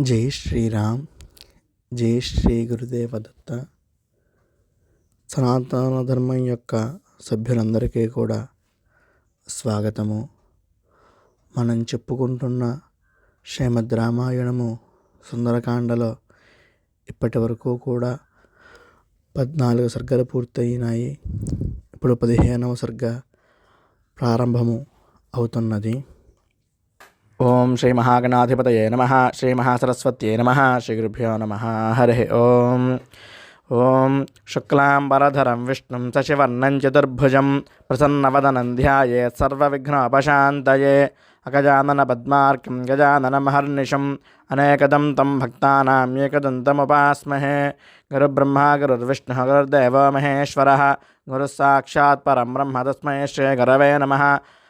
జై శ్రీరామ్ జై శ్రీ గురుదేవదత్త. సనాతన ధర్మం యొక్క సభ్యులందరికీ కూడా స్వాగతము. మనం చెప్పుకుంటున్న శ్రీమద్ రామాయణము సుందరకాండలో ఇప్పటి వరకు కూడా పద్నాలుగు సర్గలు పూర్తయినాయి. ఇప్పుడు పదిహేనవ సర్గ ప్రారంభము అవుతున్నది. ओम श्री महागणाधिपत नम श्री महासरस्वत नम श्रीगुभ्यो नम, हरिः ओम। ओम शुक्लांबरधर विष्णु सशिवर्णं चतुर्भुज प्रसन्नवदनं ध्याये सर्वविघ्नोपशान्तये अगजाननपद्मार्कं गजाननमहर्निशम् अनेकदं तं भक्तानाम् एकदन्तमुपास्महे गुरुब्रह्मा, गुरुर्विष्णुः, गुरुर्देवो महेश्वरः, गुरुः गुरस्साक्षात्म ब्रह्म ब्रह्म तस्मै श्रीगुरवे नमः।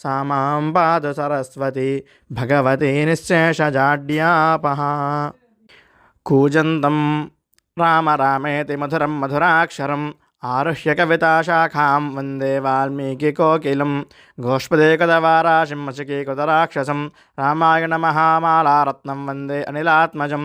సామాం పాదు సరస్వతి భగవతి నిశ్శేషజాడ్యాపహ కూజంతం రామ రామేతి మధురం మధురాక్షరం ఆరుహ్య కవితాశాఖాం వందే వాల్మీకి కోకిలం గోష్పదే కృతవారాశిం మసికీకృతరాక్షసం రామాయణ మహామాలారత్నం వందే అనిలాత్మజం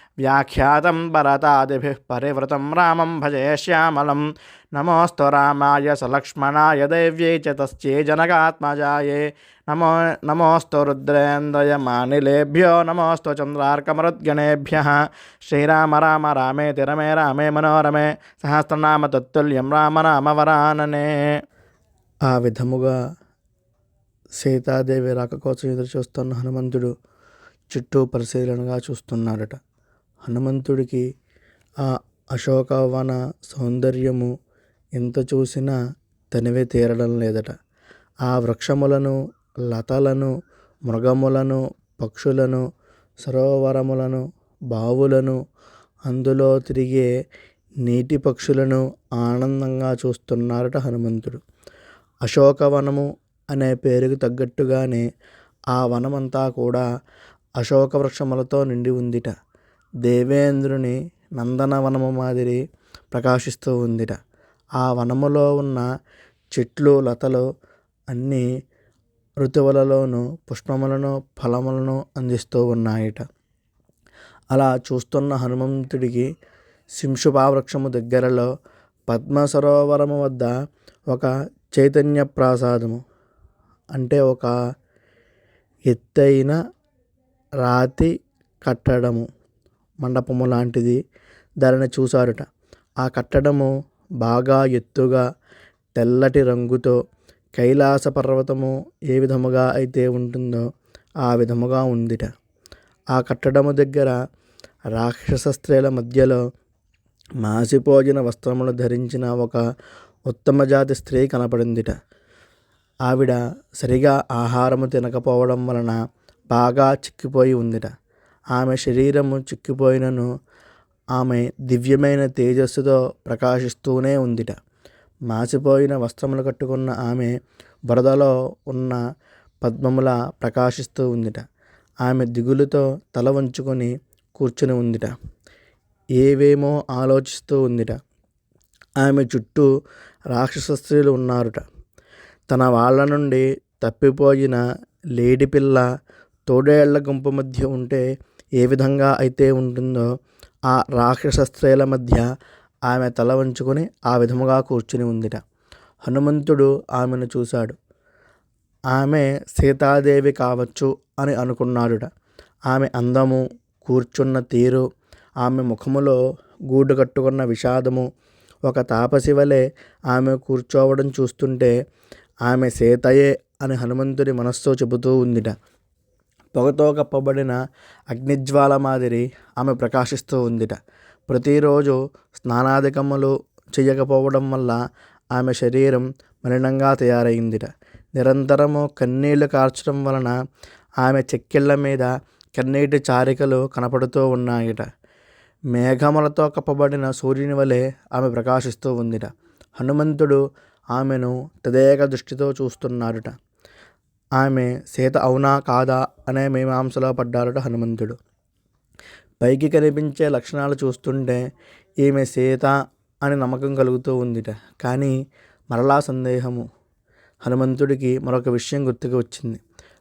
व्याख्यातं भरतादिभिः परिवृतं रामं भजे श्यामलं नमोऽस्तु रामाय सलक्ष्मणाय देव्यै च तस्यै जनकात्मजायै नमो नमोऽस्तु रुद्रेन्द्रयमानिलेभ्यो नमोऽस्तु चन्द्रार्कमरुद्गणेभ्यः श्रीराम राम रामेति रमे रामे మనోరమే సహస్రనామ తత్తుల్యం రామనామవరాననే ఆ విధముగా సీతాదేవి రాక కోసం ఎదురు చూస్తున్న హనుమంతుడు చుట్టూ పరిశీలనగా చూస్తున్నాడట హనుమంతుడికి ఆ అశోకవన సౌందర్యము ఎంత చూసినా తనివే తీరడం లేదట. ఆ వృక్షములను లతలను మృగములను పక్షులను సరోవరములను బావులను అందులో తిరిగే నీటి పక్షులను ఆనందంగా చూస్తున్నారట హనుమంతుడు. అశోకవనము అనే పేరుకు తగ్గట్టుగానే ఆ వనమంతా కూడా అశోక వృక్షములతో నిండి ఉందిట. దేవేంద్రుని నందనవనము మాదిరి ప్రకాశిస్తూ ఉందిట. ఆ వనములో ఉన్న చెట్లు లతలు అన్నీ ఋతువులలోనూ పుష్పములను ఫలములను అందిస్తూ ఉన్నాయట. అలా చూస్తున్న హనుమంతుడికి శింషుపావృక్షము దగ్గరలో పద్మ సరోవరము వద్ద ఒక చైతన్య ప్రాసాదము అంటే ఒక ఎత్తైన రాతి కట్టడము. మండపము లాంటిది దానిని చూశారట. ఆ కట్టడము బాగా ఎత్తుగా తెల్లటి రంగుతో కైలాస పర్వతము ఏ విధముగా అయితే ఉంటుందో ఆ విధముగా ఉందిట. ఆ కట్టడము దగ్గర రాక్షస స్త్రీల మధ్యలో మాసిపోజిన వస్త్రములు ధరించిన ఒక ఉత్తమ జాతి స్త్రీ కనపడిందిట. ఆవిడ సరిగా ఆహారము తినకపోవడం వలన బాగా చిక్కిపోయి ఉందిట. ఆమె శరీరము చిక్కిపోయినను ఆమె దివ్యమైన తేజస్సుతో ప్రకాశిస్తూనే ఉందిట. మాసిపోయిన వస్త్రములు కట్టుకున్న ఆమె బురదలో ఉన్న పద్మముల ప్రకాశిస్తూ ఉందిట. ఆమె దిగులుతో తల వంచుకొని కూర్చుని ఉందిట. ఏవేమో ఆలోచిస్తూ ఉందిట. ఆమె చుట్టూ రాక్షస స్త్రీలు ఉన్నారుట. తన వాళ్ళ నుండి తప్పిపోయిన లేడిపిల్ల తోడేళ్ళ గుంపు మధ్య ఉంటే ఏ విధంగా అయితే ఉంటుందో ఆ రాక్షస స్త్రీల మధ్య ఆమె తల వంచుకొని ఆ విధముగా కూర్చుని ఉందిట. హనుమంతుడు ఆమెను చూశాడు. ఆమె సీతాదేవి కావచ్చు అని అనుకున్నాడుట. ఆమె అందము కూర్చున్న తీరు ఆమె ముఖములో గూడు కట్టుకున్న విషాదము ఒక తాపసి వలె ఆమె కూర్చోవడం చూస్తుంటే ఆమె సీతయే అని హనుమంతుడి మనస్సుతో చెబుతూ ఉందిట. పొగతో కప్పబడిన అగ్నిజ్వాల మాదిరి ఆమె ప్రకాశిస్తూ ఉందిట. ప్రతిరోజు స్నానాధికములు చేయకపోవడం వల్ల ఆమె శరీరం మలినంగా తయారైందిట. నిరంతరము కన్నీళ్ళు కార్చడం వలన ఆమె చెక్కిళ్ళ మీద కన్నీటి చారికలు కనపడుతూ ఉన్నాయిట. మేఘములతో కప్పబడిన సూర్యుని వలె ఆమె ప్రకాశిస్తూ ఉందిట. హనుమంతుడు ఆమెను తదేక దృష్టితో చూస్తున్నాడుట. ఆమె సీత అవునా? కాదా? అనే మీమాంసలో పడ్డాడట హనుమంతుడు. పైకి కనిపించే లక్షణాలు చూస్తుంటే ఈమె సీత అని నమ్మకం కలుగుతూ ఉందిట. కానీ మరలా సందేహము. హనుమంతుడికి మరొక విషయం గుర్తుకు వచ్చింది.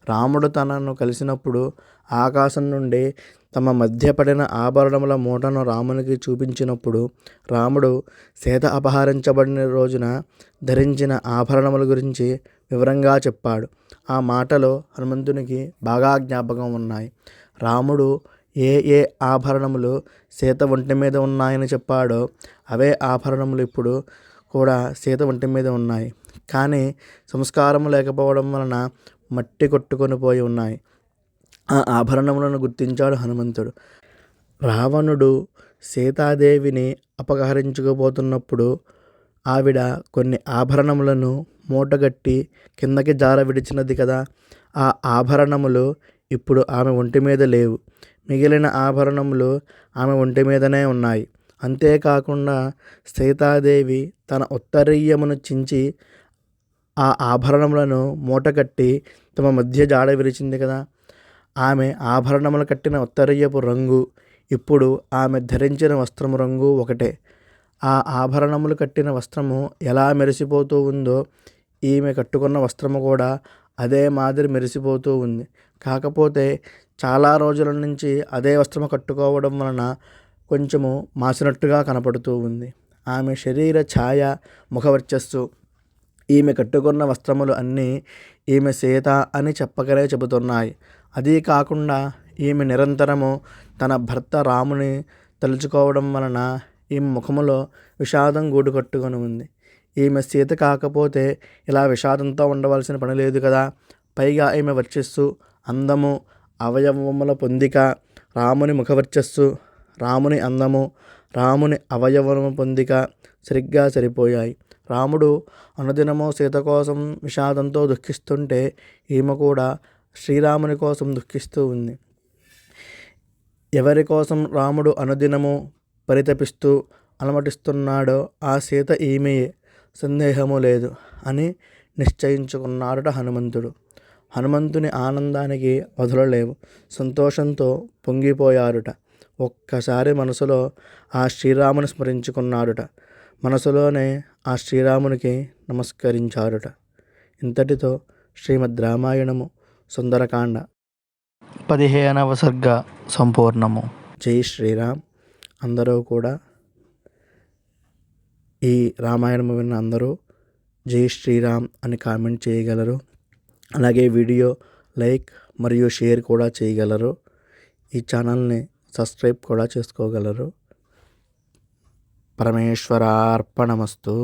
రాముడు తనను కలిసినప్పుడు ఆకాశం నుండి తమ మధ్య పడిన ఆభరణముల మూటను రామునికి చూపించినప్పుడు రాముడు సీత అపహరించబడిన రోజున ధరించిన ఆభరణముల గురించి వివరంగా చెప్పాడు. ఆ మాటలు హనుమంతునికి బాగా జ్ఞాపకం ఉన్నాయి. రాముడు ఏ ఏ ఆభరణములు సీత ఒంటి మీద ఉన్నాయని చెప్పాడో అవే ఆభరణములు ఇప్పుడు కూడా సీత ఒంటి మీద ఉన్నాయి. కానీ సంస్కారం లేకపోవడం వలన మట్టి కొట్టుకొని పోయి ఉన్నాయి. ఆ ఆభరణములను గుర్తించాడు హనుమంతుడు. రావణుడు సీతాదేవిని అపహరించుకుపోతున్నప్పుడు ఆవిడ కొన్ని ఆభరణములను మూటగట్టి కిందకి జార విడిచినది కదా ఆ ఆభరణములు ఇప్పుడు ఆమె ఒంటి మీద లేవు. మిగిలిన ఆభరణములు ఆమె ఒంటి మీదనే ఉన్నాయి. అంతేకాకుండా సీతాదేవి తన ఉత్తరీయమును చించి ఆ ఆభరణములను మూటగట్టి తమ మధ్య జాడ విరిచింది కదా ఆమె ఆభరణములు కట్టిన ఉత్తరీయపు రంగు ఇప్పుడు ఆమె ధరించిన వస్త్రము రంగు ఒకటే. ఆ ఆభరణములు కట్టిన వస్త్రము ఎలా మెరిసిపోతూ ఉందో ఈమె కట్టుకున్న వస్త్రము కూడా అదే మాదిరి మెరిసిపోతూ ఉంది. కాకపోతే చాలా రోజుల నుంచి అదే వస్త్రము కట్టుకోవడం వలన కొంచెము మాసినట్టుగా కనపడుతూ ఉంది. ఆమె శరీర ఛాయ ముఖవర్చస్సు. ఈమె కట్టుకున్న వస్త్రములు అన్నీ ఈమె సీత అని చెప్పగలే చెబుతున్నాయి. అదీ కాకుండా ఈమె నిరంతరము తన భర్త రాముని తలుచుకోవడం వలన ఈమె ముఖములో విషాదం గూడు కట్టుకొని ఉంది. ఈమె సీత కాకపోతే ఇలా విషాదంతో ఉండవలసిన పని లేదు కదా. పైగా ఈమె వర్చస్సు అందము అవయవముల పొందిక రాముని ముఖవర్చస్సు రాముని అందము రాముని అవయవము పొందిక సరిగ్గా సరిపోయాయి. రాముడు అనుదినము సీత కోసం విషాదంతో దుఃఖిస్తుంటే ఈమె కూడా శ్రీరాముని కోసం దుఃఖిస్తూ ఉంది. ఎవరి కోసం రాముడు అనుదినము పరితపిస్తూ అలమటిస్తున్నాడో ఆ సీత ఈమెయే. సందేహము లేదు అని నిశ్చయించుకున్నాడట హనుమంతుడు. హనుమంతుని ఆనందానికి వదలలేవు సంతోషంతో పొంగిపోయారుట. ఒక్కసారి మనసులో ఆ శ్రీరాముని స్మరించుకున్నాడుట. మనసులోనే ఆ శ్రీరామునికి నమస్కరించారుట ఇంతటితో శ్రీమద్ రామాయణము సుందరకాండ. పదిహేనవ సర్గ సంపూర్ణము. జై శ్రీరామ్. అందరూ కూడా ఈ రామాయణము విన్న అందరూ జై శ్రీరామ్ అని కామెంట్ చేయగలరు. అలాగే వీడియో లైక్ మరియు షేర్ కూడా చేయగలరు. ఈ ఛానల్ని సబ్స్క్రైబ్ కూడా చేసుకోగలరు. పరమేశ్వరార్పణమస్తు.